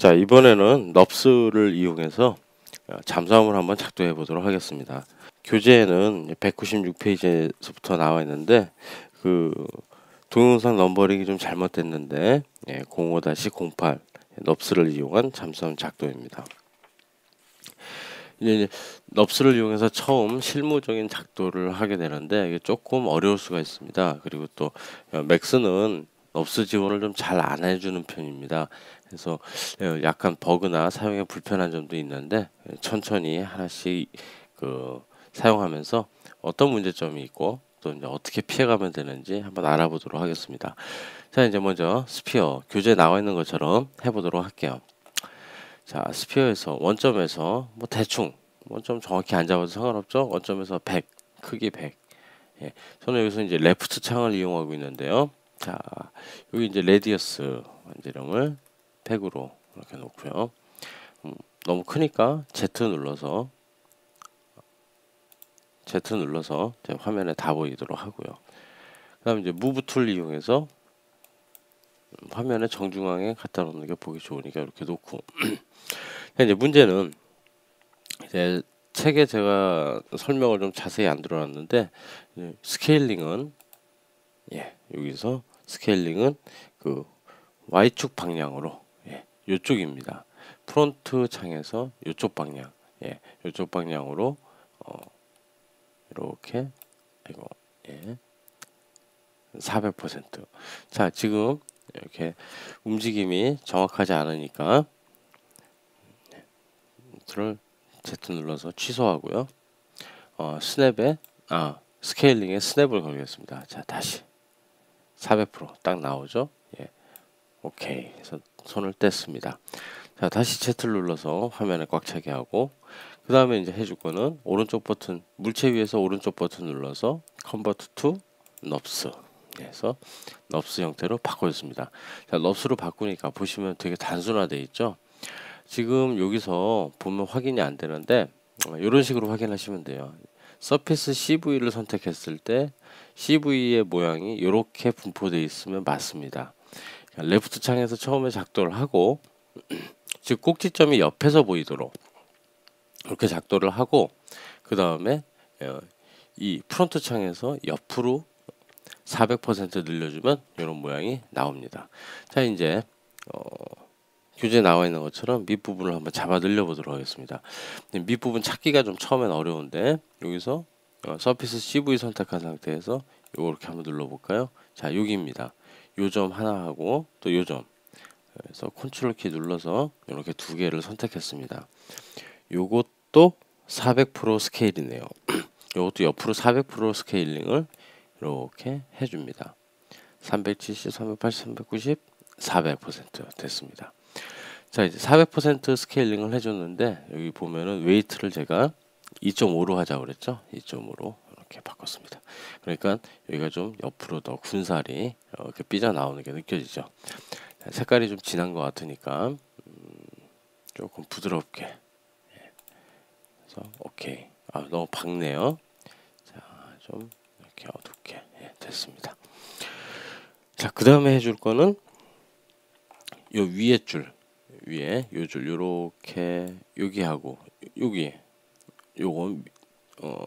자 이번에는 넙스를 이용해서 어, 잠수함을 한번 작동해 보도록 하겠습니다. 교재에는 196페이지에서부터 나와 있는데 그 동영상 넘버링이 좀 잘못됐는데 예, 05-08 넙스를 이용한 잠수함 작동입니다. 이제 넙스를 이용해서 처음 실무적인 작도를 하게 되는데 이게 조금 어려울 수가 있습니다. 그리고 또 어, 맥스는 넙스 지원을 좀 잘 안 해주는 편입니다. 그래서 어, 약간 버그나 사용에 불편한 점도 있는데 천천히 하나씩 그 사용하면서 어떤 문제점이 있고 또 이제 어떻게 피해가면 되는지 한번 알아보도록 하겠습니다. 자 이제 먼저 스피어 교재 나와 있는 것처럼 해보도록 할게요. 자 스피어에서 원점에서 뭐 대충 원점 정확히 안 잡아도 상관없죠. 원점에서 100 크기 100 예, 저는 여기서 이제 레프트 창을 이용하고 있는데요. 자 여기 이제 레디어스 원재령을 100으로 이렇게 놓고요. 음, 너무 크니까 Z 눌러서 Z 눌러서 제 화면에 다 보이도록 하고요. 그다음 이제 무브 툴 이용해서 화면에 정중앙에 갖다 놓는 게 보기 좋으니까 이렇게 놓고 이제 문제는 이제 책에 제가 설명을 좀 자세히 안 들어놨는데 스케일링은 예 여기서 스케일링은 그 Y축 방향으로 예, 요쪽입니다. 프론트 창에서 요쪽 방향 예, 요쪽 방향으로 어, 이렇게 이거 예. 400%. 자, 지금 이렇게 움직임이 정확하지 않으니까 틀을 Z 눌러서 취소하고요. 어, 스냅에 아 스케일링에 스냅을 걸겠습니다. 자, 다시 400%딱 나오죠? 예. 오케이. 그래서 손을 뗐습니다. 자, 다시 Z를 눌러서 화면에 꽉 차게 하고 그 다음에 이제 해줄 거는 오른쪽 버튼 물체 위에서 오른쪽 버튼 눌러서 컨버트 투 넙스 해서 넙스 형태로 바꿔줬습니다. 자, 넙스로 바꾸니까 보시면 되게 단순화돼 있죠. 지금 여기서 보면 확인이 안 되는데 이런 어, 식으로 확인하시면 돼요. 서피스 CV를 선택했을 때 CV의 모양이 이렇게 분포되어 있으면 맞습니다. 레프트 창에서 처음에 작도를 하고 즉 꼭지점이 옆에서 보이도록 이렇게 작도를 하고 그 다음에 어, 이 프론트 창에서 옆으로 400% 늘려주면 이런 모양이 나옵니다. 자 이제 어, 교재에 나와 있는 것처럼 밑부분을 한번 잡아 늘려 보도록 하겠습니다. 밑부분 찾기가 좀 처음엔 어려운데 여기서 어, 서피스 CV 선택한 상태에서 이렇게 한번 눌러볼까요? 자 여기입니다. 요점 하나 하고 또 요 점. 그래서 컨트롤 키 눌러서 이렇게 두 개를 선택했습니다. 요것도 400% 스케일이네요. 요것도 옆으로 400% 스케일링을 이렇게 해줍니다. 370, 380, 390, 400% 됐습니다. 자 이제 400% 스케일링을 해줬는데 여기 보면은 웨이트를 제가 2.5로 하자고 그랬죠. 2.5로 이렇게 바꿨습니다. 그러니까 여기가 좀 옆으로 더 군살이 이렇게 삐져 나오는 게 느껴지죠. 색깔이 좀 진한 것 같으니까 음, 조금 부드럽게 예. 그래서 오케이 아 너무 밝네요 자좀 이렇게 어둡게 예, 됐습니다 자 그 다음에 해줄 거는 요 위에 줄 위에 요줄 요렇게 여기하고 여기 요거 어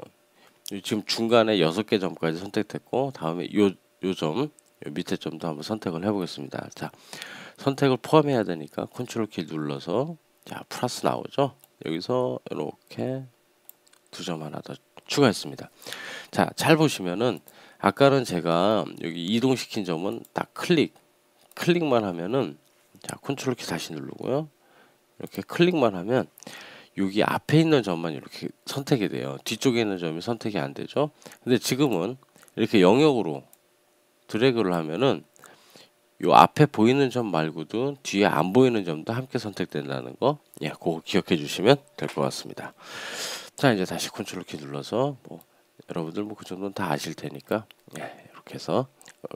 지금 중간에 여섯 개 점까지 선택됐고 다음에 요 요점 밑에 점도 한번 선택을 해보겠습니다. 자, 선택을 포함해야 되니까 컨트롤 키 눌러서 자 플러스 나오죠. 여기서 이렇게 두 점 하나 더 추가했습니다. 자, 잘 보시면은 아까는 제가 여기 이동시킨 점은 딱 클릭 클릭만 하면은 자 컨트롤 키 다시 누르고요. 이렇게 클릭만 하면 여기 앞에 있는 점만 이렇게 선택이 돼요. 뒤쪽에 있는 점이 선택이 안 되죠. 근데 지금은 이렇게 영역으로 드래그를 하면은 요 앞에 보이는 점 말고도 뒤에 안 보이는 점도 함께 선택된다는 거, 예, 그거 기억해 주시면 될 것 같습니다. 자, 이제 다시 컨트롤 키 눌러서 뭐 여러분들 뭐 그 정도는 다 아실 테니까 예, 이렇게 해서 어,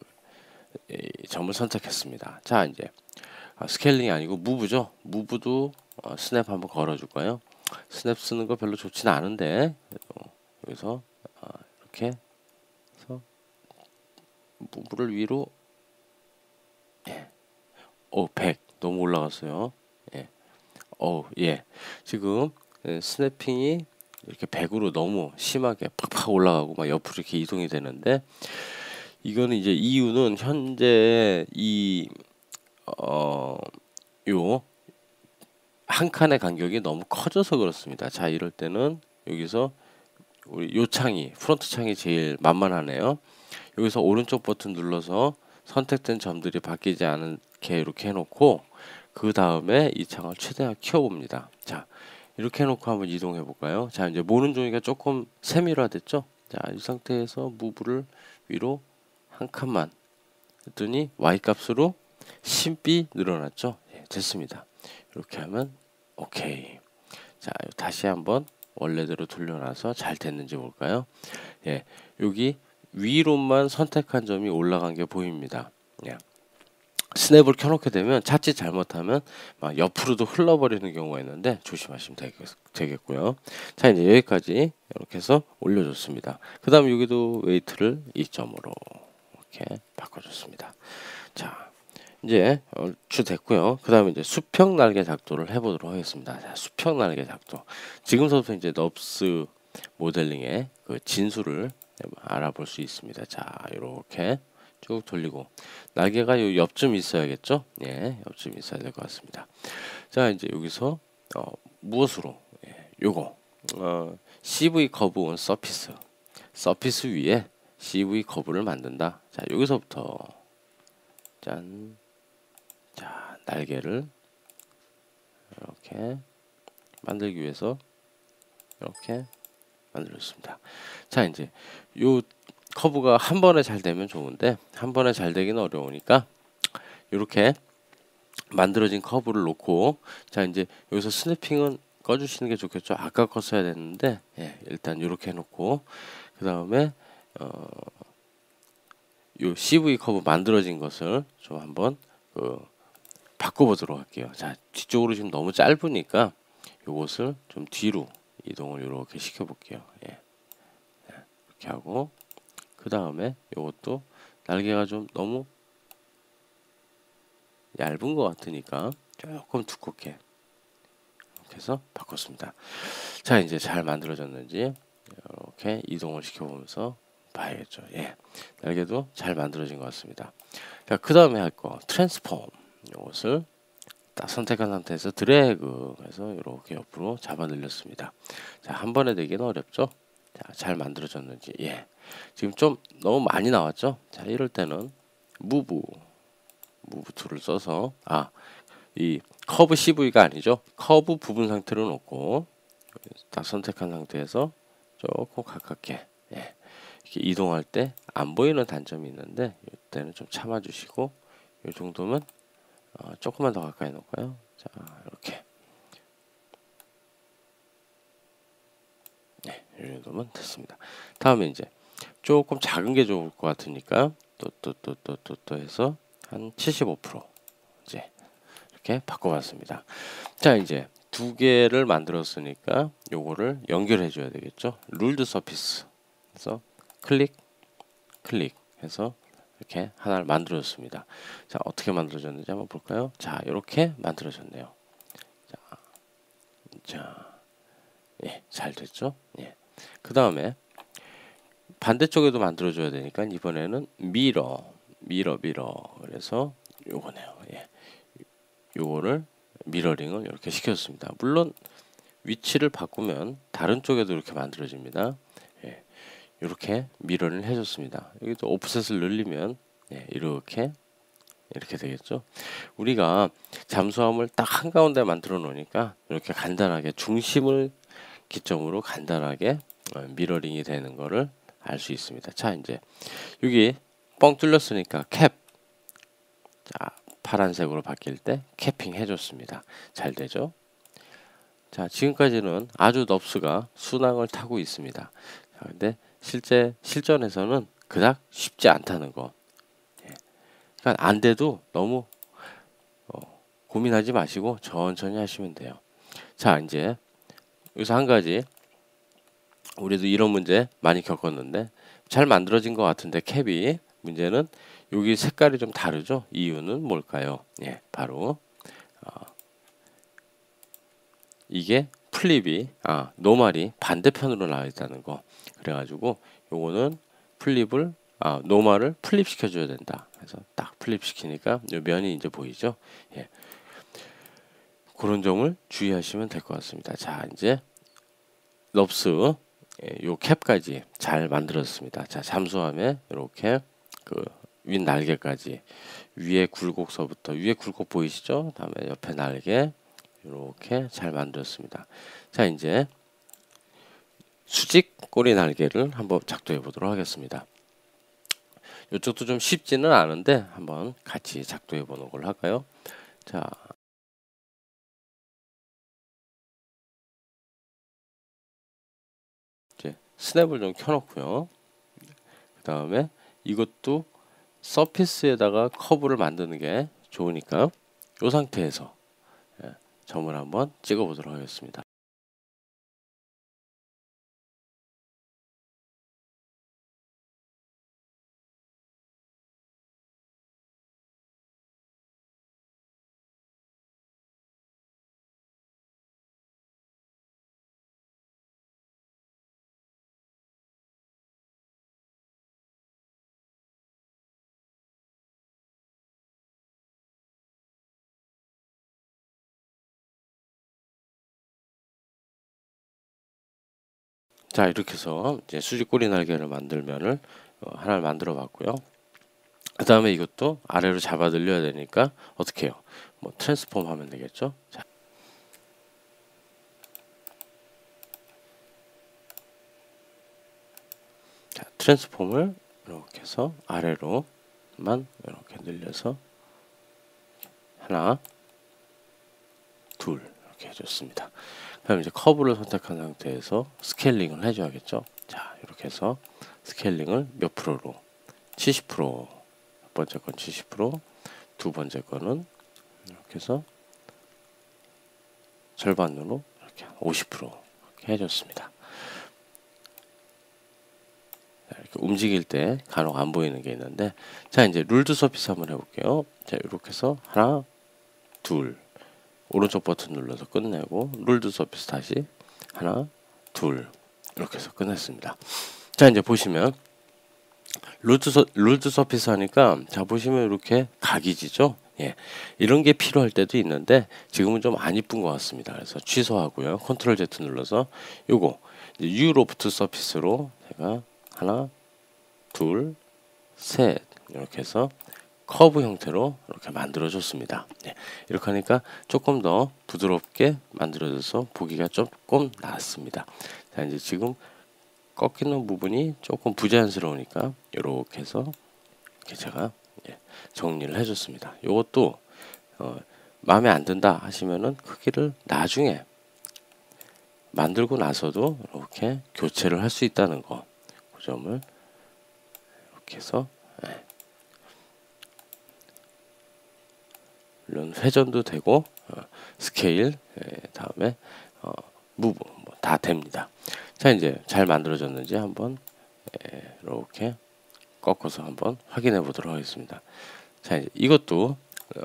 이 점을 선택했습니다. 자, 이제 아, 스케일링이 아니고 무브죠. 무브도 어, 스냅 한번 걸어줄까요? 스냅 쓰는 거 별로 좋지는 않은데 여기서 아, 이렇게 무브를 위로 예. 오, 100 너무 올라갔어요. 예. 어, 예. 지금 예, 스냅핑이 이렇게 100으로 너무 심하게 팍팍 올라가고 막 옆으로 이렇게 이동이 되는데 이거는 이제 이유는 현재 이 어, 요 한 칸의 간격이 너무 커져서 그렇습니다. 자, 이럴 때는 여기서 우리 요 창이 프론트 창이 제일 만만하네요. 여기서 오른쪽 버튼 눌러서 선택된 점들이 바뀌지 않게 이렇게 해놓고 그 다음에 이 창을 최대한 키워봅니다. 자, 이렇게 해놓고 한번 이동해 볼까요? 자, 이제 모는 종이가 조금 세밀화됐죠? 자, 이 상태에서 무브를 위로 한 칸만 했더니 y 값으로 10b 늘어났죠? 예, 됐습니다. 이렇게 하면 오케이. 자, 다시 한번 원래대로 돌려놔서 잘 됐는지 볼까요? 예, 여기 위로만 선택한 점이 올라간 게 보입니다. 예. 스냅을 켜놓게 되면 자칫 잘못하면 막 옆으로도 흘러버리는 경우가 있는데 조심하시면 되겠, 고요 자 이제 여기까지 이렇게 해서 올려줬습니다. 그 다음 여기도 웨이트를 2점으로 이렇게 바꿔줬습니다. 자 이제 얼추 됐고요. 그 다음에 이제 수평 날개 작도를 해보도록 하겠습니다. 자, 수평 날개 작도. 지금서부터 이제 넙스 모델링의 그 진수를 알아볼 수 있습니다. 자, 이렇게 쭉 돌리고 날개가 요 옆쯤 있어야겠죠? 예, 옆쯤 있어야 될 것 같습니다. 자, 이제 여기서 어, 무엇으로? 예, 요거 어, CV 커브 온 서피스 서피스 위에 CV 커브를 만든다. 자, 여기서부터 짠, 자 날개를 이렇게 만들기 위해서 이렇게 만들었습니다. 자, 이제 요 커브가 한 번에 잘 되면 좋은데 한 번에 잘 되기는 어려우니까 이렇게 만들어진 커브를 놓고 자 이제 여기서 스냅핑은 꺼주시는 게 좋겠죠 아까 껐어야 됐는데 예, 일단 이렇게 해놓고 그 다음에 어, 요 CV 커브 만들어진 것을 좀 한번 그 바꿔보도록 할게요 자 뒤쪽으로 지금 너무 짧으니까 요것을 좀 뒤로 이동을 이렇게 시켜볼게요 예. 이렇게 하고 그 다음에 이것도 날개가 좀 너무 얇은 것 같으니까 조금 두껍게 이렇게 해서 바꿨습니다. 자 이제 잘 만들어졌는지 이렇게 이동을 시켜보면서 봐야겠죠. 예, 날개도 잘 만들어진 것 같습니다. 자 그 다음에 할 거 트랜스폼 이것을 딱 선택한 상태에서 드래그 해서 이렇게 옆으로 잡아 늘렸습니다. 자 한 번에 되기는 어렵죠. 자, 잘 만들어졌는지 예. 지금 좀 너무 많이 나왔죠? 자, 이럴 때는 무브 무브 툴을 써서 아, 이 커브 CV가 아니죠. 커브 부분 상태로 놓고 딱 선택한 상태에서 조금 가깝게 예. 이동할 때 안 보이는 단점이 있는데 이때는 좀 참아 주시고 이 정도면 어, 조금만 더 가까이 놓을까요? 자, 이렇게 네, 이 정도면 됐습니다. 다음에 이제 조금 작은 게 좋을 것 같으니까 또 또 또 또 또 또 해서 한 75% 이제 이렇게 바꿔봤습니다. 자 이제 두 개를 만들었으니까 요거를 연결해 줘야 되겠죠. 룰드 서피스 그래서 클릭 클릭 해서 이렇게 하나를 만들어줬습니다. 자 어떻게 만들어졌는지 한번 볼까요? 자 이렇게 만들어졌네요. 자, 자, 예, 잘 됐죠? 예. 그 다음에 반대쪽에도 만들어줘야 되니까 이번에는 미러, 미러, 미러. 그래서 요거네요. 예. 요거를 미러링을 이렇게 시켰습니다. 물론 위치를 바꾸면 다른 쪽에도 이렇게 만들어집니다. 예. 이렇게 미러를 해줬습니다. 여기도 오프셋을 늘리면 예, 이렇게 이렇게 되겠죠. 우리가 잠수함을 딱 한가운데 만들어 놓으니까 이렇게 간단하게 중심을 기점으로 간단하게 어, 미러링이 되는 거를 알 수 있습니다. 자 이제 여기 뻥 뚫렸으니까 캡. 자 파란색으로 바뀔 때 캐핑 해줬습니다. 잘 되죠? 자 지금까지는 아주 넙스가 순항을 타고 있습니다. 자, 근데 실제 실전에서는 그닥 쉽지 않다는 거. 예. 그러니까 안 돼도 너무 어, 고민하지 마시고 천천히 하시면 돼요. 자 이제 여기서 한 가지 우리도 이런 문제 많이 겪었는데 잘 만들어진 것 같은데 캡이 문제는 여기 색깔이 좀 다르죠. 이유는 뭘까요? 예, 바로 어, 이게 플립이 아 노말이 반대편으로 나와 있다는 거. 그래가지고 요거는 플립을 아 노말을 플립 시켜줘야 된다. 그래서 딱 플립 시키니까 요 면이 이제 보이죠? 예. 그런 점을 주의하시면 될 것 같습니다. 자 이제 럽스 예, 요 캡까지 잘 만들었습니다. 자 잠수함에 이렇게 그 윗 날개까지 위에 굴곡서부터 위에 굴곡 보이시죠? 다음에 옆에 날개 이렇게 잘 만들었습니다. 자 이제 수직 꼬리 날개를 한번 작동해 보도록 하겠습니다. 이쪽도 좀 쉽지는 않은데 한번 같이 작동해 보는 걸 할까요? 자 스냅을 좀 켜놓고요. 그 다음에 이것도 서피스에다가 커브를 만드는 게 좋으니까 이 상태에서 점을 한번 찍어 보도록 하겠습니다. 자 이렇게 해서 이제 수직 꼬리 날개를 만들면을 어, 하나를 만들어 봤고요. 그 다음에 이것도 아래로 잡아 늘려야 되니까 어떻게 해요? 뭐 트랜스폼 하면 되겠죠. 자. 자, 트랜스폼을 이렇게 해서 아래로만 이렇게 늘려서 하나, 둘 이렇게 해줬습니다. 그럼 이제 커브를 선택한 상태에서 스케일링을 해줘야겠죠. 자, 이렇게 해서 스케일링을 몇 프로로? 70%. 첫 번째 건 70%, 두 번째 거는 이렇게 해서 절반으로 이렇게 50% 이렇게 해줬습니다. 이렇게 움직일 때 간혹 안 보이는 게 있는데 자 이제 룰드 서피스 한번 해볼게요. 자 이렇게 해서 하나, 둘, 오른쪽 버튼 눌러서 끝내고 룰드 서피스 다시 하나 둘 이렇게 해서 끝냈습니다. 자 이제 보시면 룰드, 서, 룰드 서피스 하니까 자 보시면 이렇게 각이지죠? 예, 이런 게 필요할 때도 있는데 지금은 좀 안 이쁜 것 같습니다. 그래서 취소하고요. 컨트롤 Z 눌러서 요거 U 로프트 서피스로 제가 하나 둘 셋 이렇게 해서 커브 형태로 이렇게 만들어 줬습니다. 네, 이렇게 하니까 조금 더 부드럽게 만들어져서 보기가 조금 낫습니다. 자 이제 지금 꺾이는 부분이 조금 부자연스러우니까 이렇게 해서 이렇게 제가 예, 정리를 해줬습니다. 이것도 어, 마음에 안 든다 하시면은 크기를 나중에 만들고 나서도 이렇게 교체를 할 수 있다는 거, 그 점을 이렇게 해서 회전도 되고 어, 스케일 예, 다음에 어, 무브 뭐 다 됩니다. 자 이제 잘 만들어졌는지 한번 예, 이렇게 꺾어서 한번 확인해 보도록 하겠습니다. 자 이제 이것도 어,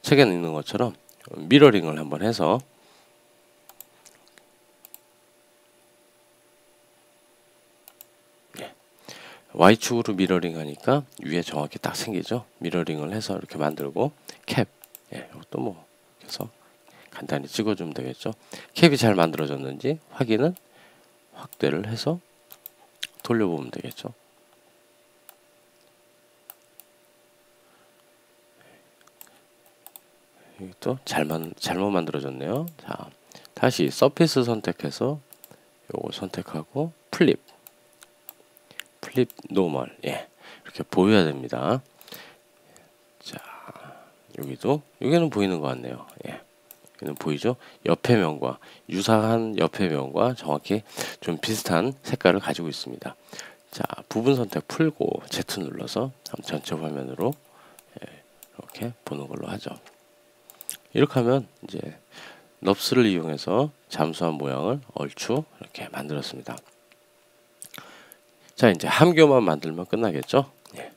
책에 있는 것처럼 미러링을 한번 해서 예, Y축으로 미러링 하니까 위에 정확히 딱 생기죠. 미러링을 해서 이렇게 만들고 캡 예, 이것도 뭐 그래서 간단히 찍어주면 되겠죠. 캡이 잘 만들어졌는지 확인은 확대를 해서 돌려보면 되겠죠. 이것도 잘만 잘못 만들어졌네요. 자, 다시 서피스 선택해서 요거 선택하고 플립, 플립 노멀, 예, 이렇게 보여야 됩니다. 여기도 여기는 보이는 것 같네요. 예. 여기는 보이죠? 옆에 면과 유사한 옆에 면과 정확히 좀 비슷한 색깔을 가지고 있습니다. 자, 부분 선택 풀고 Z 눌러서 전체 화면으로 예, 이렇게 보는 걸로 하죠. 이렇게 하면 이제 넙스를 이용해서 잠수한 모양을 얼추 이렇게 만들었습니다. 자, 이제 함교만 만들면 끝나겠죠? 예.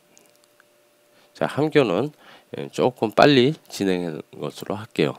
자, 함교는 예, 조금 빨리 진행하는 것으로 할게요.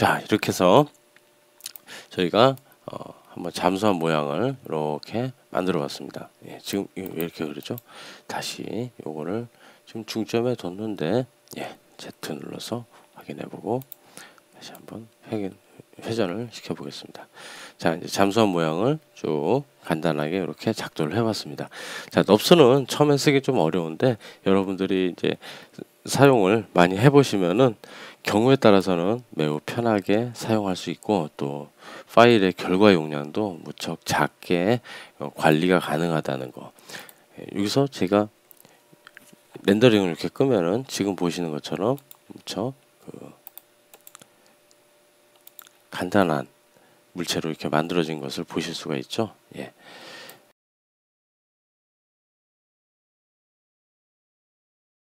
자 이렇게 해서 저희가 어, 한번 잠수한 모양을 이렇게 만들어 봤습니다. 예, 지금 이렇게 그러죠? 다시 요거를 지금 중점에 뒀는데 예, Z 눌러서 확인해 보고 다시 한번 확인 회전을 시켜 보겠습니다. 자, 이제 잠수한 모양을 쭉 간단하게 이렇게 작도를 해 봤습니다. 자, 넙스는 처음에 쓰기 좀 어려운데 여러분들이 이제 사용을 많이 해 보시면은 경우에 따라서는 매우 편하게 사용할 수 있고 또 파일의 결과 용량도 무척 작게 어, 관리가 가능하다는 거. 예, 여기서 제가 렌더링을 이렇게 끄면은 지금 보시는 것처럼 무척 그 간단한 물체로 이렇게 만들어진 것을 보실 수가 있죠. 예.